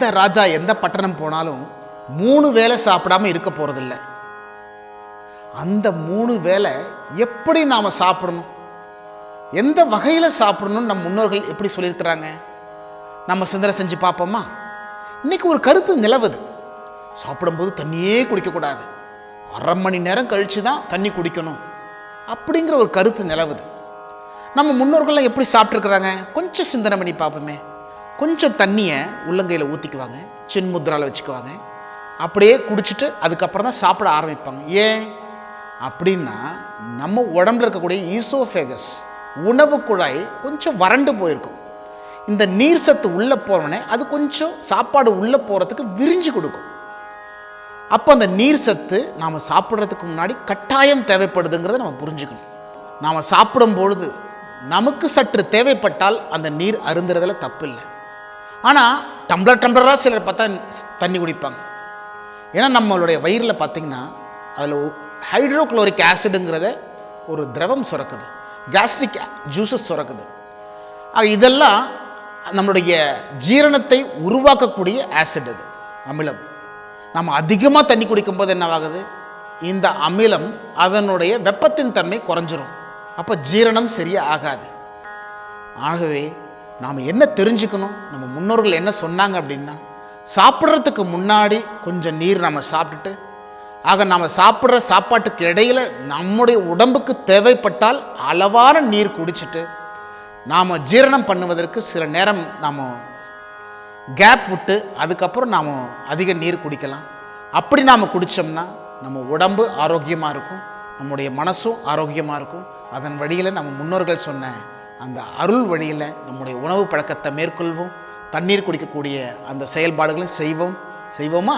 எந்த ராஜா எந்த பட்டணம் போனாலும் மூணு வேளை சாப்பிடாம இருக்க போகிறதில்ல அந்த மூணு வேளை எப்படி நாம் சாப்பிடணும்? எந்த வகையில் சாப்பிடணும்னு நம் முன்னோர்கள் எப்படி சொல்லியிருக்கிறாங்க? நம்ம சிந்தனை செஞ்சு பார்ப்போமா? இன்னைக்கு ஒரு கருத்து நிலவுது. சாப்பிடும்போது தண்ணியே குடிக்கக்கூடாது. அரை மணி நேரம் கழித்து தான் தண்ணி குடிக்கணும். அப்படிங்கிற ஒரு கருத்து நிலவுது. நம்ம முன்னோர்கள்லாம் எப்படி சாப்பிட்ருக்குறாங்க கொஞ்சம் சிந்தனை பண்ணி பார்ப்போமே. கொஞ்சம் தண்ணியை உள்ளங்கையில் ஊற்றிக்குவாங்க சின்முத்ராவில் வச்சுக்குவாங்க. அப்படியே குடிச்சிட்டு அதுக்கப்புறம் தான் சாப்பிட ஆரம்பிப்பாங்க. ஏன்? அப்படின்னா நம்ம உடம்புல இருக்கக்கூடிய ஈசோஃபேகஸ் உணவு குழாய் கொஞ்சம் வறண்டு போயிருக்கும். இந்த நீர் சத்து உள்ளே போகிறோடனே அது கொஞ்சம் சாப்பாடு உள்ளே போகிறதுக்கு விரிஞ்சு கொடுக்கும். அப்போ அந்த நீர் சத்து நாம் சாப்பிட்றதுக்கு முன்னாடி கட்டாயம் தேவைப்படுதுங்கிறத நம்ம புரிஞ்சுக்கணும். நாம் சாப்பிடும் பொழுது நமக்கு சற்று தேவைப்பட்டால் அந்த நீர் அருந்துறதுல தப்பில்லை. ஆனால் டம்ளர் டம்ளராக சிலர் பார்த்தா தண்ணி குடிப்பாங்க. ஏன்னா நம்மளுடைய வயிறில் பார்த்திங்கன்னா அதில் ஹைட்ரோக்ளோரிக் ஆசிடுங்கிறத ஒரு திரவம் சுரக்குது. Gastric juices சுரக்குது. இதெல்லாம் நம்மளுடைய ஜீரணத்தை உருவாக்கக்கூடிய ஆசிட் அது அமிலம். நம்ம அதிகமாக தண்ணி குடிக்கும்போது என்னவாகுது இந்த அமிலம் அதனுடைய வெப்பத்தின் தன்மை குறைஞ்சிரும். அப்போ ஜீரணம் சரியாக ஆகாது. ஆகவே நாம் என்ன தெரிஞ்சுக்கணும்? நம்ம முன்னோர்கள் என்ன சொன்னாங்க அப்படின்னா சாப்பிட்றதுக்கு முன்னாடி கொஞ்சம் நீர் நம்ம சாப்பிட்டுட்டு ஆக நாம் சாப்பிட்ற சாப்பாட்டுக்கு இடையில் நம்முடைய உடம்புக்கு தேவைப்பட்டால் அளவான நீர் குடிச்சிட்டு நாம் ஜீரணம் பண்ணுவதற்கு சில நேரம் நாம் கேப் விட்டு அதுக்கப்புறம் நாம் அதிக நீர் குடிக்கலாம். அப்படி நாம் குடித்தோம்னா நம்ம உடம்பு ஆரோக்கியமாக இருக்கும் நம்முடைய மனசும் ஆரோக்கியமாக இருக்கும். அதன் வழியில் நம்ம முன்னோர்கள் சொன்ன அந்த அருள் வழியில் நம்முடைய உணவு பழக்கத்தை மேற்கொள்வோம். தண்ணீர் குடிக்கக்கூடிய அந்த செயல்பாடுகளை செய்வோம். செய்வோமா?